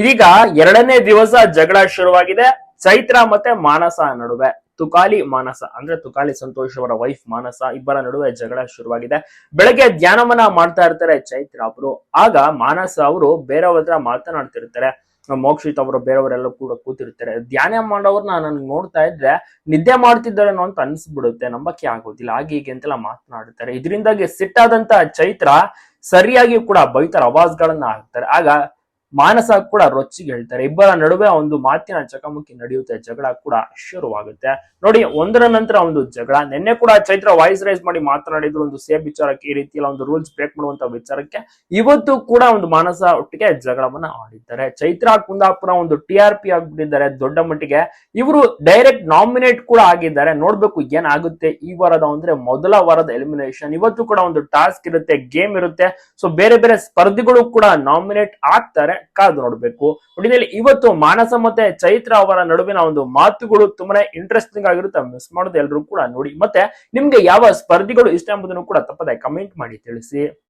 ಇದೀಗ ಎರಡನೇ ದಿವಸ ಜಗಳ ಶುರುವಾಗಿದೆ. ಚೈತ್ರ ಮತ್ತೆ ಮಾನಸ ನಡುವೆ. ತುಕಾಲಿ ಮಾನಸ, ಅಂದ್ರೆ ತುಕಾಲಿ ಸಂತೋಷ್ ಅವರ ವೈಫ್ ಮಾನಸ ಇಬ್ಬರ ನಡುವೆ ಜಗಳ ಶುರುವಾಗಿದೆ. ಬೆಳಗ್ಗೆ ಧ್ಯಾನವನ್ನ ಮಾಡ್ತಾ ಇರ್ತಾರೆ ಚೈತ್ರ ಅವರು. ಆಗ ಮಾನಸ ಅವರು ಬೇರೆಯವ್ರ ಹತ್ರ ಮಾತನಾಡ್ತಿರ್ತಾರೆ. ಮೋಕ್ಷಿತ್ ಅವರು ಬೇರೆಯವರೆಲ್ಲ ಕೂಡ ಕೂತಿರ್ತಾರೆ. ಧ್ಯಾನ ಮಾಡೋರ್ನ ನನ್ ನೋಡ್ತಾ ಇದ್ರೆ ನಿದ್ದೆ ಮಾಡ್ತಿದ್ದಾರೇನೋ ಅಂತ ಅನ್ಸ್ಬಿಡುತ್ತೆ. ನಂಬಕ್ಕೆ ಆಗೋದಿಲ್ಲ. ಹಾಗೆ ಹೀಗೆ ಅಂತೆಲ್ಲ ಮಾತನಾಡುತ್ತಾರೆ ಇದರಿಂದಾಗಿ ಸಿಟ್ಟಾದಂತ ಚೈತ್ರ ಸರಿಯಾಗಿ ಕೂಡ ಬೈತಾರೆ, ಅವಾಜ್ಗಳನ್ನ ಹಾಕ್ತಾರೆ. ಆಗ ಮಾನಸ ಕೂಡ ರೊಚ್ಚಿಗೆ ಹೇಳ್ತಾರೆ. ಇಬ್ಬರ ನಡುವೆ ಒಂದು ಮಾತಿನ ಚಕಮಕಿ ನಡೆಯುತ್ತೆ. ಜಗಳ ಕೂಡ ಶುರುವಾಗುತ್ತೆ. ನೋಡಿ, ಒಂದರ ನಂತರ ಒಂದು ಜಗಳ. ನಿನ್ನೆ ಕೂಡ ಚೈತ್ರ ವಾಯ್ಸ್ ರೈಸ್ ಮಾಡಿ ಮಾತನಾಡಿದ್ರು. ಒಂದು ಸೇಫ್ ವಿಚಾರಕ್ಕೆ ಈ ರೀತಿಯ ಒಂದು ರೂಲ್ಸ್ ಬ್ರೇಕ್ ಮಾಡುವಂತ ವಿಚಾರಕ್ಕೆ. ಇವತ್ತು ಕೂಡ ಒಂದು ಮಾನಸ ಒಟ್ಟಿಗೆ ಜಗಳವನ್ನ ಆಡಿದ್ದಾರೆ. ಚೈತ್ರ, ಕುಂದಾಪುರ ಒಂದು ಟಿ ಆರ್ ಪಿ ಆಗ್ಬಿಟ್ಟಿದ್ದಾರೆ ದೊಡ್ಡ ಮಟ್ಟಿಗೆ. ಇವರು ಡೈರೆಕ್ಟ್ ನಾಮಿನೇಟ್ ಕೂಡ ಆಗಿದ್ದಾರೆ. ನೋಡ್ಬೇಕು ಏನಾಗುತ್ತೆ ಈ ವಾರದ ಅಂದ್ರೆ ಮೊದಲ ವಾರದ ಎಲಿಮಿನೇಷನ್ ಇವತ್ತು ಕೂಡ ಒಂದು ಟಾಸ್ಕ್ ಇರುತ್ತೆ ಗೇಮ್ ಇರುತ್ತೆ. ಸೊ ಬೇರೆ ಬೇರೆ ಸ್ಪರ್ಧಿಗಳು ಕೂಡ ನಾಮಿನೇಟ್ ಆಗ್ತಾರೆ. ಕಾದು ನೋಡ್ಬೇಕು. ಒಟ್ಟಿನಲ್ಲಿ ಇವತ್ತು ಮಾನಸ ಮತ್ತೆ ಚೈತ್ರ ಅವರ ನಡುವಿನ ಒಂದು ಮಾತುಗಳು ತುಂಬಾನೇ ಇಂಟ್ರೆಸ್ಟಿಂಗ್ ಆಗಿರುತ್ತೆ. ಮಿಸ್ ಮಾಡೋದು ಎಲ್ಲರೂ ಕೂಡ ನೋಡಿ. ಮತ್ತೆ ನಿಮ್ಗೆ ಯಾವ ಸ್ಪರ್ಧಿಗಳು ಇಷ್ಟ ಎಂಬುದನ್ನು ಕೂಡ ತಪ್ಪದೆ ಕಮೆಂಟ್ ಮಾಡಿ ತಿಳಿಸಿ.